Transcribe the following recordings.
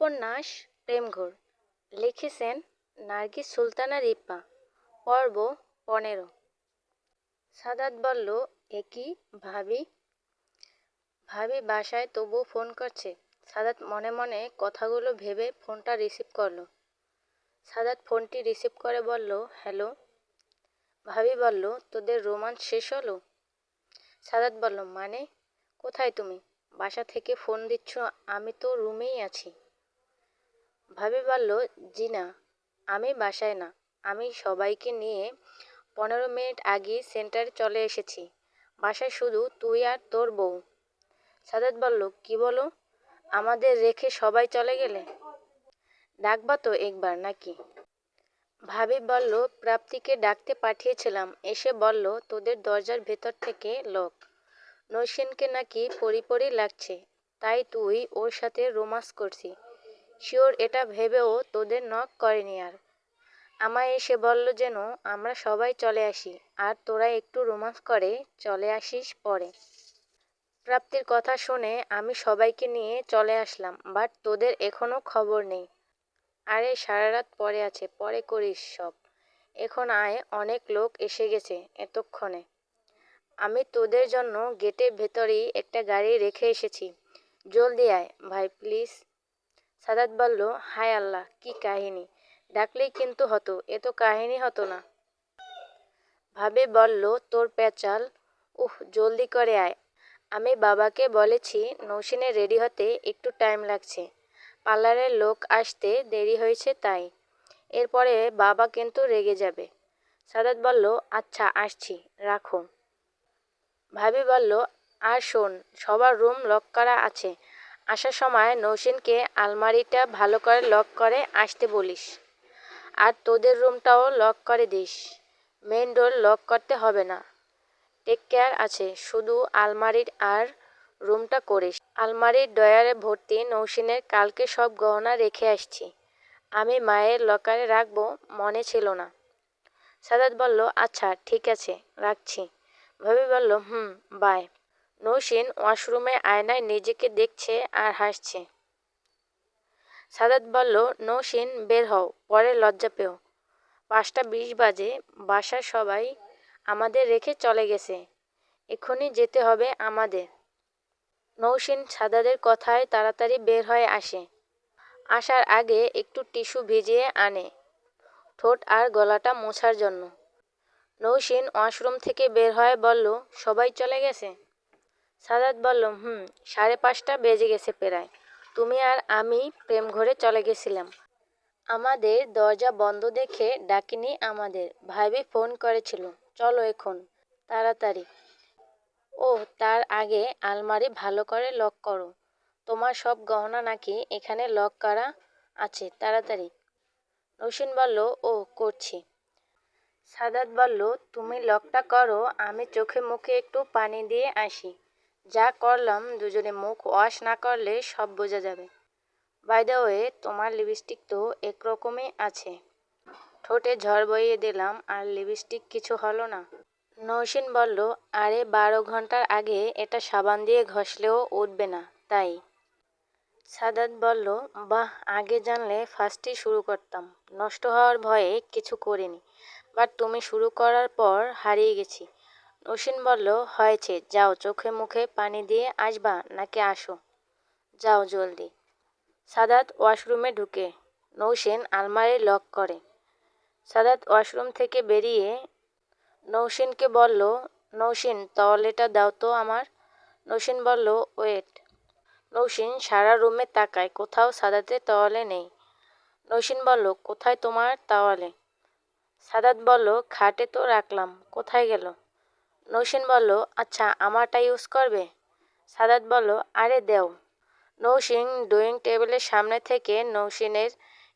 উপন্যাস প্রেমঘোর। লিখেছেন নার্গিস সুলতানা রিপা পর্ব পনেরো। সাদাত বলল, এ কি, ভাবি? ভাবি বাসায় তবু ফোন করছে। সাদাত মনে মনে কথাগুলো ভেবে ফোনটা রিসিভ করল। সাদাত ফোনটি রিসিভ করে বলল, হ্যালো? ভাবি বলল, তোদের রোমান্স শেষ হলো? সাদাত বলল মানে? কোথায় তুমি? বাসা থেকে ফোন দিচ্ছ, আমি তো রুমেই আছি। ভাবি বলল, জি না, আমি বাসায় না। আমি সবাইকে নিয়ে পনেরো মিনিট আগেই সেন্টারে চলে এসেছি। বাসায় শুধু তুই আর তোর বউ। সাদাত বলল, কি বলো? আমাদের রেখে সবাই চলে গেলে? ডাকবা তো একবার নাকি? ভাবি বলল, প্রাপ্তিকে ডাকতে পাঠিয়েছিলাম। এসে বলল, তোদের দরজার ভেতর থেকে লোক। নৈশিনকে নাকি পরি পরি লাগছে। তাই তুই ওর সাথে রোমান্স করছি। শিওর এটা ভেবেও তোদের নক করেনি আর। আমায় এসে বলল যেন আমরা সবাই চলে আসি, আর তোরা একটু রোমান্স করে চলে আসিস পরে। প্রাপ্তির কথা শুনে আমি সবাইকে নিয়ে চলে আসলাম বাট তোদের এখনও খবর নেই। আরে সারা রাত পরে আছে, পরে করিস সব। এখন আয়, অনেক লোক এসে গেছে এতক্ষণে। আমি তোদের জন্য গেটের ভেতরেই একটা গাড়ি রেখে এসেছি। জলদি আয়, ভাই প্লিজ সাদাত বলল, হায় আল্লাহ, কি কাহিনী। ডাকলেই কিন্তু হতো, এ তো কাহিনী হতো না। ভাবে বলল, তোর পেঁচাল, উহ, জলদি করে আয়। আমি বাবাকে বলেছি, নৌসিনে রেডি হতে একটু টাইম লাগছে। পার্লারের লোক আসতে দেরি হয়েছে তাই। এরপরে বাবা কিন্তু রেগে যাবে। সাদাত বলল আচ্ছা আসছি, রাখো। ভাবি বলল, আর শোন, সবার রুম লক করা আছে আসার সময় নৌসিনকে আলমারিটা ভালো করে লক করে আসতে বলিস। আর তোদের রুমটাও লক করে দিস। মেন ডোর লক করতে হবে না। টেক কেয়ার আছে, শুধু আলমারির আর রুমটা করিস। আলমারির ডয়ারে ভর্তি নৌসিনের কালকে সব গহনা রেখে আসছি। আমি মায়ের লকারে রাখব, মনে ছিল না। সাদাত বলল আচ্ছা ঠিক আছে, রাখছি। ভাবি বলল, হুম বাই নৌসিন ওয়াশরুমে আয়নায় নিজেকে দেখছে আর হাসছে। সাদাত বলল, নৌসিন, বের হও, পরে লজ্জা পেও। পাঁচটা বিশ বাজে, বাসার সবাই আমাদের রেখে চলে গেছে। এক্ষুনি যেতে হবে আমাদের। নৌসিন সাদাদের কথায় তাড়াতাড়ি বের হয়ে আসে। আসার আগে একটু টিস্যু ভিজিয়ে আনে, ঠোঁট আর গলাটা মোছার জন্য। নৌসিন ওয়াশরুম থেকে বের হয়ে বলল, সবাই চলে গেছে? সাদাত বলল, হুম, সাড়ে পাঁচটা বেজে গেছে প্রায়। তুমি আর আমি প্রেম ঘরে চলে গেছিলাম। আমাদের দরজা বন্ধ দেখে ডাকিনি আমাদের। ভাবি ফোন করেছিল, চলো এখন, তাড়াতাড়ি। ও তার আগে আলমারি ভালো করে লক করো। তোমার সব গহনা নাকি এখানে লক করা আছে, তাড়াতাড়ি। রসিন বলল ও করছি। সাদাত বলল, তুমি লকটা করো, আমি চোখে মুখে একটু পানি দিয়ে আসি। যা করলাম দুজনে মুখ ওয়াশ না করলে সব বোঝা যাবে। বাই ওয়ে তোমার লিপস্টিক তো একরকমই আছে। ঠোঁটে ঝড় বইয়ে দিলাম আর লিপস্টিক কিছু হলো না। নৌসিন বলল, আরে, বারো ঘণ্টার আগে এটা সাবান দিয়ে ঘষলেও উঠবে না, তাই? সাদাত বলল, বাহ, আগে জানলে ফার্স্টই শুরু করতাম। নষ্ট হওয়ার ভয়ে কিছু করিনি। বাট তুমি শুরু করার পর হারিয়ে গেছি। নসীন বলল, হয়েছে, যাও চোখে মুখে পানি দিয়ে আসবা নাকি আসো? যাও জলদি। সাদাত ওয়াশরুমে ঢুকে নৌসেন আলমারি লক করে। সাদাত ওয়াশরুম থেকে বেরিয়ে নৌসিনকে বলল, নৌসিন তওয়ালেটা দাও তো আমার। নৌসিন বলল, ওয়েট। নৌসিন সারা রুমে তাকায়, কোথাও সাদাতের তওয়ালে নেই। নৌসিন বলল, কোথায় তোমার তাওয়ালে সাদাত বলল, খাটে তো রাখলাম, কোথায় গেল? নৌসিন বলল আচ্ছা আমারটা ইউজ করবে? সাদাত বলল, আরে দেও। নৌসিন ড্রয়িং টেবিলের সামনে থেকে নৌসিনের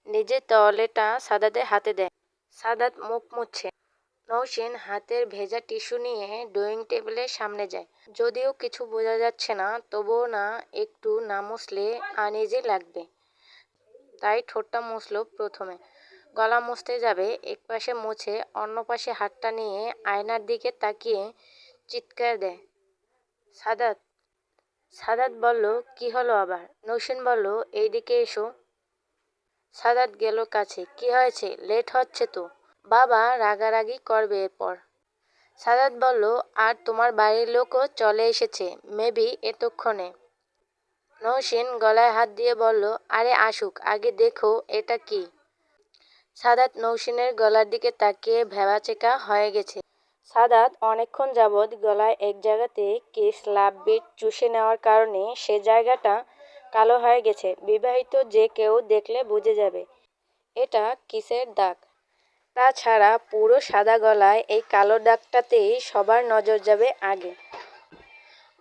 নিজের তলেটা সাদাতের হাতে দেয়। সাদাত মুখ মুছছে নৌসিন হাতের ভেজা টিস্যু নিয়ে ড্রয়িং টেবিলের সামনে যায়। যদিও কিছু বোঝা যাচ্ছে না, তবুও না একটু না মুছলে আনিজি লাগবে। তাই ঠোঁটটা মুছল প্রথমে। গলা মুছতে যাবে, এক পাশে মুছে অন্য পাশে হাতটা নিয়ে আয়নার দিকে তাকিয়ে চিৎকার দেয়। সাদাত সাদাত বলল, কি হলো আবার? নৌসিন বলল, এইদিকে এসো। সাদাত গেল কাছে, কি হয়েছে? লেট হচ্ছে তো। বাবা, রাগারাগি করবে এরপর। সাদাত বলল, আর তোমার বাড়ির লোকও চলে এসেছে, মেবি এতক্ষণে। নৌসিন গলায় হাত দিয়ে বলল, আরে আসুক, আগে দেখো এটা কি। সাদাত নৌসিনের গলার দিকে তাকিয়ে ভেবাচেকা হয়ে গেছে। সাদাত অনেকক্ষণ যাবৎ গলায় এক জায়গাতে কেস লাভ, বিট চুষে নেওয়ার কারণে সে জায়গাটা কালো হয়ে গেছে। বিবাহিত যে কেউ দেখলে বুঝে যাবে, এটা কিসের দাগ? তাছাড়া পুরো সাদা গলায় এই কালো দাগটাতেই সবার নজর যাবে আগে।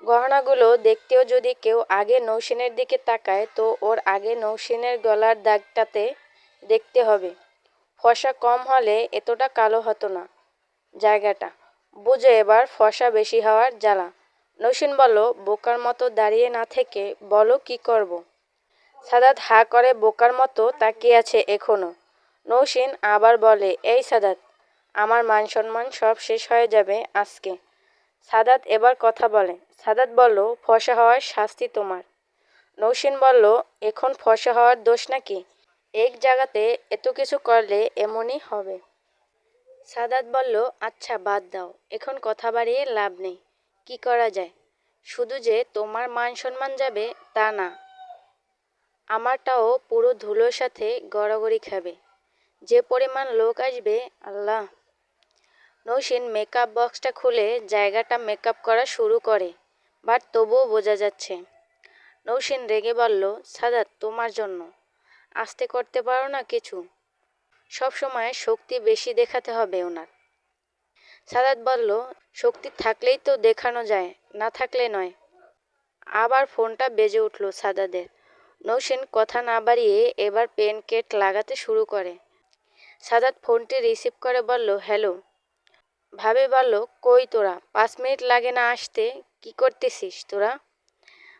গহনাগুলো দেখতেও যদি কেউ আগে নৌসিনের দিকে তাকায়, তো ওর আগে নৌসিনের গলার দাগটাতে দেখতে হবে। ফসা কম হলে এতটা কালো হতো না। জায়গাটা। বুঝো এবার ফসা বেশি হওয়ার জ্বালা। নৌসিন বলো বোকার মতো দাঁড়িয়ে না থেকে বলো কি করব। সাদাত হা করে বোকার মতো তাকিয়ে আছে এখনও। নৌসিন আবার বলে, এই সাদাত, আমার মান সম্মান সব শেষ হয়ে যাবে আজকে। সাদাত এবার কথা বলে, সাদাত বলল, ফসা হওয়ার শাস্তি তোমার। নৌসিন বলল, এখন ফসা হওয়ার দোষ নাকি? এক জায়গাতে এত কিছু করলে এমনই হবে। সাদাত বলল আচ্ছা বাদ দাও। এখন কথা বাড়িয়ে লাভ নেই। কি করা যায়? শুধু যে তোমার মান সম্মান যাবে তা না। আমারটাও পুরো ধুলোর সাথে গড়াগড়ি খাবে। যে পরিমাণ লোক আসবে, আল্লাহ! নৌসিন মেকআপ বক্সটা খুলে জায়গাটা মেকআপ করা শুরু করে বাট তবুও বোঝা যাচ্ছে। নৌসিন রেগে বলল, সাদাত, তোমার জন্য। আস্তে করতে পারো না কিছু। সব সময় শক্তি বেশি দেখাতে হবে ওনার। সাদাত বলল, শক্তি থাকলেই তো দেখানো যায়, না থাকলে নয়। আবার ফোনটা বেজে উঠল সাদাদের। নৌসেন কথা না বাড়িয়ে এবার পেন কেট লাগাতে শুরু করে। সাদাত ফোনটি রিসিভ করে বলল, হ্যালো। ভাবে বলল, কই তোরা? পাঁচ মিনিট লাগে না আসতে, কি করতেছিস তোরা?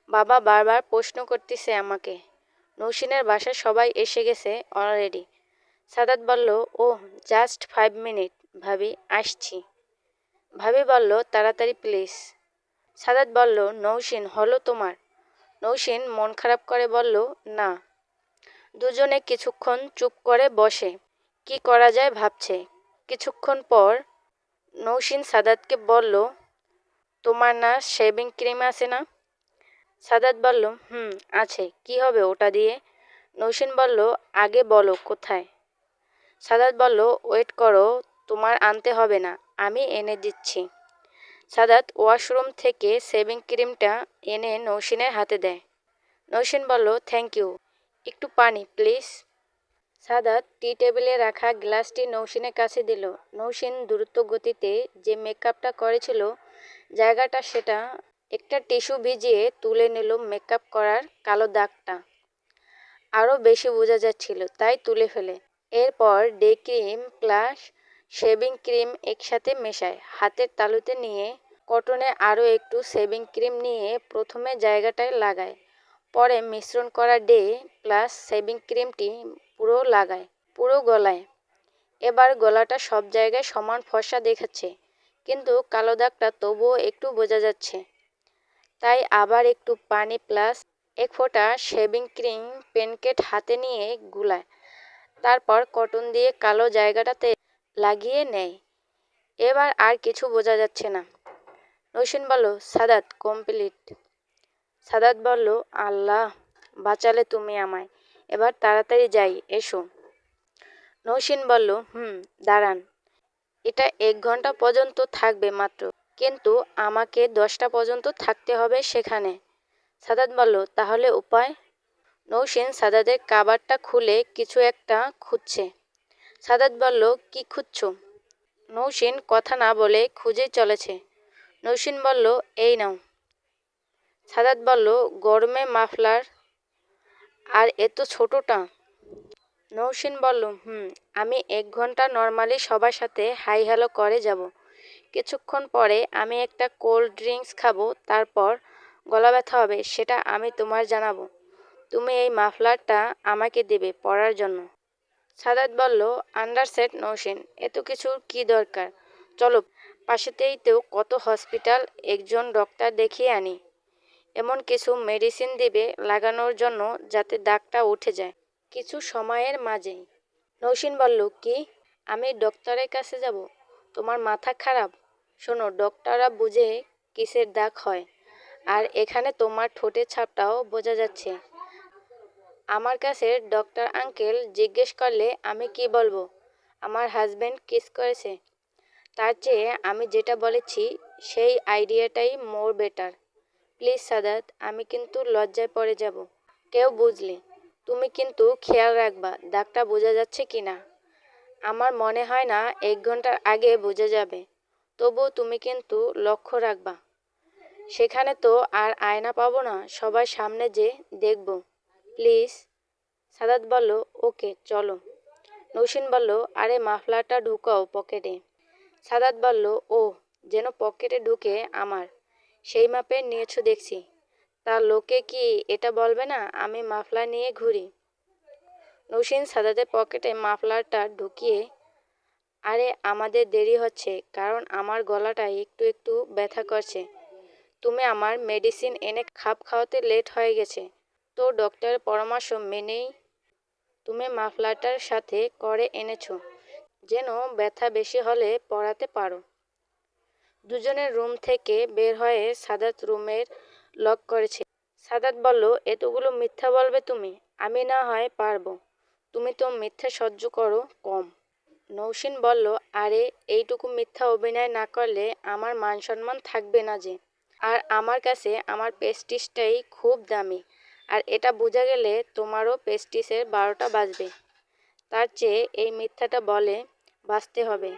বাবা বারবার প্রশ্ন করতেছে আমাকে। নৌসিনের বাসায় সবাই এসে গেছে অলরেডি সাদাত বলল ও জাস্ট ফাইভ মিনিট ভাবি, আসছি। ভাবি বলল, তাড়াতাড়ি প্লিজ সাদাত বলল, নৌসিন, হলো তোমার? নৌসিন মন খারাপ করে বলল, না। দুজনে কিছুক্ষণ চুপ করে বসে। কি করা যায়? ভাবছে। কিছুক্ষণ পর নৌসিন সাদাতকে বলল, তোমার না শেভিং ক্রিম আছে না? সাদাত বলল, হুম, আছে। কি হবে ওটা দিয়ে? নৌসিন বলল, আগে বলো, কোথায়? সাদাত বলল, ওয়েট করো, তোমার আনতে হবে না, আমি এনে দিচ্ছি। সাদাত ওয়াশরুম থেকে শেভিং ক্রিমটা এনে নৌসিনের হাতে দেয়। নৌসিন বলল, থ্যাংক ইউ। একটু পানি, প্লিজ? সাদাত টি টেবিলে রাখা গ্লাসটি নৌসিনের কাছে দিল। নৌসিন দ্রুত গতিতে যে মেকআপটা করেছিল, জায়গাটা সেটা একটা টিস্যু ভিজিয়ে তুলে নিল মেকআপ করার কালো দাগটা। আরও বেশি বোঝা যাচ্ছিল, তাই তুলে ফেলে। এরপর day cream plus shaving cream একসাথে মেশায়। হাতের তালুতে নিয়ে কটনে আরও একটু শেভিং ক্রিম নিয়ে প্রথমে জায়গাটায় লাগায়। পরে মিশ্রণ করা ডে প্লাস শেভিং ক্রিমটি পুরো লাগায়, পুরো গলায়। এবার গলাটা সব জায়গায় সমান ফর্সা দেখাচ্ছে, কিন্তু কালো দাগটা তবুও একটু বোঝা যাচ্ছে। তাই আবার একটু পানি প্লাস এক ফোঁটা শেভিং ক্রিম পেনকেট হাতে নিয়ে গুলায়। তারপর কটন দিয়ে কালো জায়গাটাতে লাগিয়ে নেয়। এবার আর কিছু বোঝা যাচ্ছে না। নৌসিন বলল, সাদাত, কমপ্লিট। সাদাত বলল, আল্লাহ, বাঁচালে তুমি আমায়। এবার তাড়াতাড়ি যাই, এসো। নৌসিন বলল, হুম, দাঁড়ান। এটা এক ঘণ্টা পর্যন্ত থাকবে মাত্র। কিন্তু আমাকে দশটা পর্যন্ত থাকতে হবে সেখানে। সাদাত বলল, তাহলে উপায়? নৌসিন সাদাদের কাবারটা খুলে কিছু একটা খুঁজছে। সাদাত বলল, কি খুঁজছ? নৌসিন কথা না বলে খুঁজে চলেছে। নৌসিন বলল, এই নাও। সাদাত বলল, গরমে মাফলার, আর এত ছোটটা। নৌসেন বলল, হুম, আমি এক ঘণ্টা নর্মালি সবার সাথে হাই হ্যালো করে যাব। কিছুক্ষণ পরে আমি একটা কোল্ড ড্রিঙ্কস খাব, তারপর গলা ব্যথা হবে, সেটা আমি তোমার জানাব। তুমি এই মাফলারটা আমাকে দেবে পরার জন্য। সাদাত বলল, আন্ডারসেট নৌসিন, এত কিছুর কি দরকার? চলো, পাশেতেই তো কত হসপিটাল, একজন ডক্টর দেখিয়ে আনি। এমন কিছু মেডিসিন দিবে লাগানোর জন্য যাতে দাগটা উঠে যায়, কিছু সময়ের মাঝেই। নৌসিন বলল, কি? আমি ডক্টরের কাছে যাব? তোমার মাথা খারাপ? শোনো, ডক্টররা বুঝে কিসের দাগ হয়। আর এখানে তোমার ঠোঁটের ছাপটাও বোঝা যাচ্ছে। আমার কাছে ডক্টর আঙ্কেল জিজ্ঞেস করলে আমি কি বলব? আমার হাজব্যান্ড কিস করেছে। তার চেয়ে আমি যেটা বলেছি, সেই আইডিয়াটাই মোর বেটার। প্লিজ সাদাত, আমি কিন্তু লজ্জায় পড়ে যাব। কেউ বুঝলে, তুমি কিন্তু খেয়াল রাখবা, দাগটা বোঝা যাচ্ছে কি না আমার মনে হয় না এক ঘণ্টার আগে বোঝা যাবে। তবুও তুমি কিন্তু লক্ষ্য রাখবা। সেখানে তো আর আয়না পাবো না, সবার সামনে যে দেখব। প্লিজ, সাদাত বলল, ওকে, চলো। নৌসিন বলল, আরে মাফলারটা ঢুকাও পকেটে। সাদাত বলল, ও, যেন পকেটে ঢুকে আমার। সেই মাপের নিয়েছো দেখছি। তা লোকে কি এটা বলবে না, আমি মাফলার নিয়ে ঘুরি? নৌসিন সাদাতের পকেটে মাফলারটা ঢুকিয়ে আরে আমাদের দেরি হচ্ছে, কারণ আমার গলাটা একটু একটু ব্যথা করছে। তুমি আমার মেডিসিন এনে খাপ খাওয়াতে লেট হয়ে গেছে। তো ডক্টরের পরামর্শ মেনেই তুমি মাফলারটার সাথে করে এনেছো, যেন ব্যথা বেশি হলে পড়াতে পারো। দুজনের রুম থেকে বের হয়ে সাদাত রুমের লক করেছে। সাদাত বলল, এতগুলো মিথ্যা বলবে তুমি, আমি না হয় পারব। তুমি তো মিথ্যা সহ্য করো কম। নৌসিন বলল, আরে, এইটুকু মিথ্যা অভিনয় না করলে আমার মান সম্মান থাকবে না যে। আর আমার কাছে আমার পেস্টিসটাই খুব দামি। আর এটা বোঝা গেলে তোমারও পেস্টিসের বারোটা বাজবে। তার চেয়ে এই মিথ্যাটা বলে বাঁচতে হবে।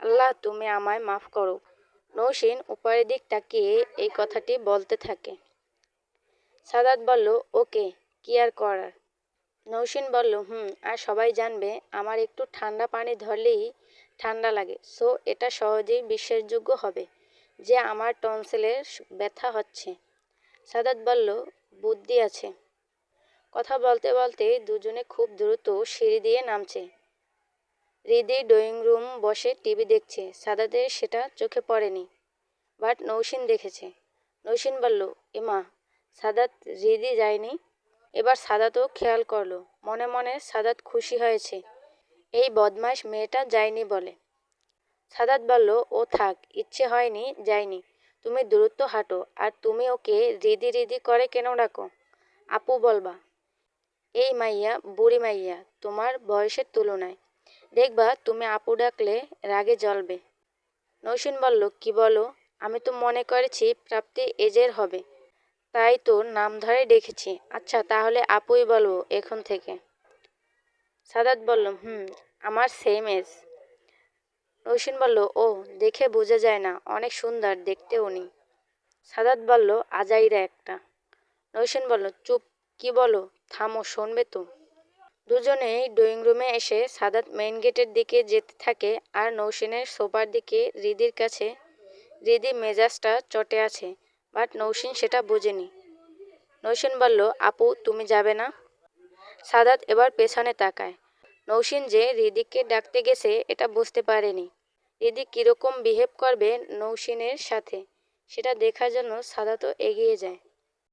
আল্লাহ, তুমি আমায় মাফ করো। নৌসিন উপরের দিক তাকিয়ে এই কথাটি বলতে থাকে। সাদাত বলল, ওকে, কি আর করার? নৌসিন বলল, হুম, আর সবাই জানবে, আমার একটু ঠান্ডা পানি ধরলেই ঠান্ডা লাগে। সো, এটা সহজেই বিশ্বাসযোগ্য হবে যে আমার টনসেলের ব্যথা হচ্ছে। সাদাত বলল, বুদ্ধি আছে। কথা বলতে বলতে দুজনে খুব দ্রুত সিঁড়ি দিয়ে নামছে। হৃদি ড্রয়িং রুম বসে টিভি দেখছে। সাদাতের সেটা চোখে পড়েনি, বাট নৌসিন দেখেছে। নৌসিন বলল এমা সাদাত হৃদি যায়নি? এবার সাদাতও খেয়াল করল, মনে মনে সাদাত খুশি হয়েছে। এই বদমাস মেয়েটা যায়নি বলে। সাদাত বলল, ও থাক, ইচ্ছে হয়নি, যায়নি। তুমি দূরত্ব হাঁটো, আর তুমি ওকে রিদি রিদি করে কেন ডাকো? আপু বলবা, এই মাইয়া, বুড়ি মাইয়া, তোমার বয়সের তুলনায়। দেখবা, তুমি আপু ডাকলে রাগে জ্বলবে নৌসিন বলল, কি বলো? আমি তো মনে করেছি প্রাপ্তি এজের হবে। তাই তো নাম ধরে ডেকেছি। আচ্ছা তাহলে আপুই বলব এখন থেকে। সাদাত বলল, হুম, আমার সেম এজ নৌসিন বলল ও দেখে বোঝা যায় না, অনেক সুন্দর দেখতে উনি সাদাত বলল, আজাইরা একটা। নৌসিন বলল, চুপ, কি বলো? থামো, শুনবে তো। দুজনেই ড্রয়িং রুমে এসে সাদাত মেইন গেটের দিকে যেতে থাকে আর নৌসিনের সোফার দিকে রিদির কাছে, রিদি মেজাজটা চটে আছে। বাট নৌসিন সেটা বোঝেনি। নৌসিন বলল, আপু, তুমি যাবে না? সাদাত এবার পেছনে তাকায়। নৌসিন যে রিদিককে ডাকতে গেছে, এটা বুঝতে পারেনি। রিদিক কীরকম বিহেভ করবে নৌসিনের সাথে, সেটা দেখার জন্য সাদাতও এগিয়ে যায়।